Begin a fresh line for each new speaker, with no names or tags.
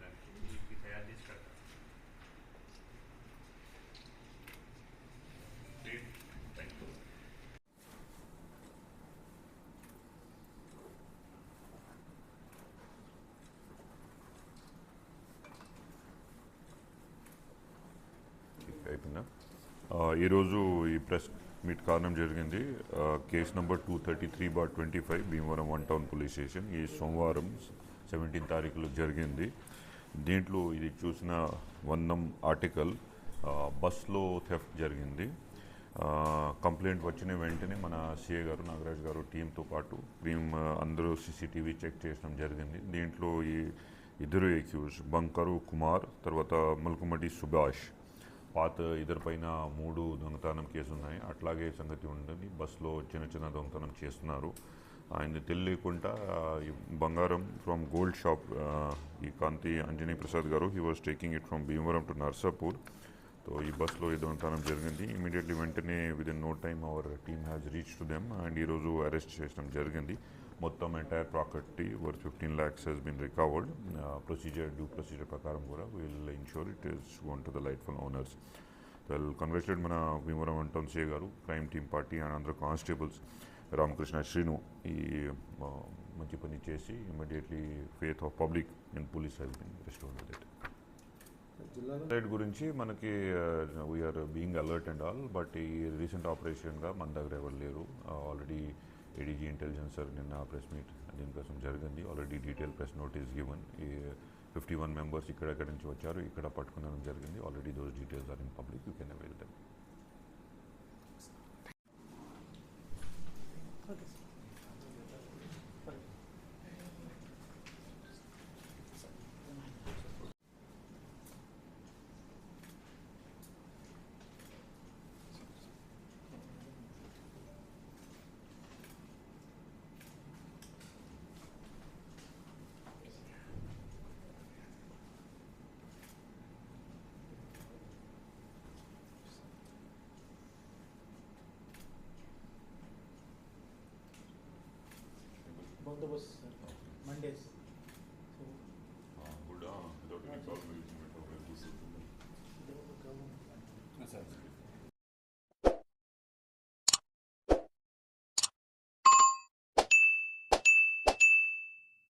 దానికి తయారు చేసి ఈరోజు ఈ ప్రెస్ మీట్ కారణం జరిగింది. Case number two thirty three bar twenty five Bhimavaram one town police station. ఈ సోమవారం సెవెంటీన్ తారీఖులో జరిగింది. దీంట్లో ఇది చూసిన వందం ఆర్టికల్ బస్లో థెఫ్ట్ జరిగింది. కంప్లైంట్ వచ్చిన వెంటనే మన సిఏ గారు నాగరాజ్ గారు టీంతో పాటు టీమ్ అందరూ సీసీటీవీ చెక్ చేయడం జరిగింది. దీంట్లో ఈ ఇద్దరు ఎక్యూజ్ బంకరు కుమార్ తర్వాత మల్కుమటి సుభాష్ పాత ఇద్దరు పైన మూడు దొంగతనం కేసు ఉన్నాయి అట్లాగే సంగతి ఉంటుంది. బస్సులో చిన్న చిన్న దొంగతనం చేస్తున్నారు. ఆయన తెలియకుండా బంగారం ఫ్రమ్ గోల్డ్ షాప్ ఈ Kanthi Anjani Prasad garu he was taking it from Bhimavaram to Narsapur. So ఈ బస్సులో ఈ దొంగతనం జరిగింది. ఇమీడియట్లీ వెంటనే with in no time our team has reach to them and ఈరోజు అరెస్ట్ చేయడం జరిగింది. మొత్తం entire property worth fifteen lakhs has been recovered procedure due procedure ప్రకారం కూడా will ensure it is gone to the rightful owners well congratulate మన Bhimavaram అంటన్ garu crime team party and అందరూ constables Ramakrishna Srinu ఈ మంచి పని చేసి immediately faith of public and police has been restored side గురించి మనకి we are being alert and all but ఈ recent ఆపరేషన్గా మన దగ్గర ఎవరు లేరు. ఆల్రెడీ ఏడీజీ ఇంటెలిజెన్స్ సార్ నిన్న ప్రెస్ మీట్ దీనికోసం జరిగింది. Already detail press notice given ఈ ఫిఫ్టీ వన్ మెంబర్స్ ఇక్కడ నుంచి వచ్చారు. ఇక్కడ పట్టుకునడం జరిగింది. Already those details are in public you can avail them
బందోబస్తు సార్ మండేస్ సో ఇది ఒక గవర్నమెంట్
సార్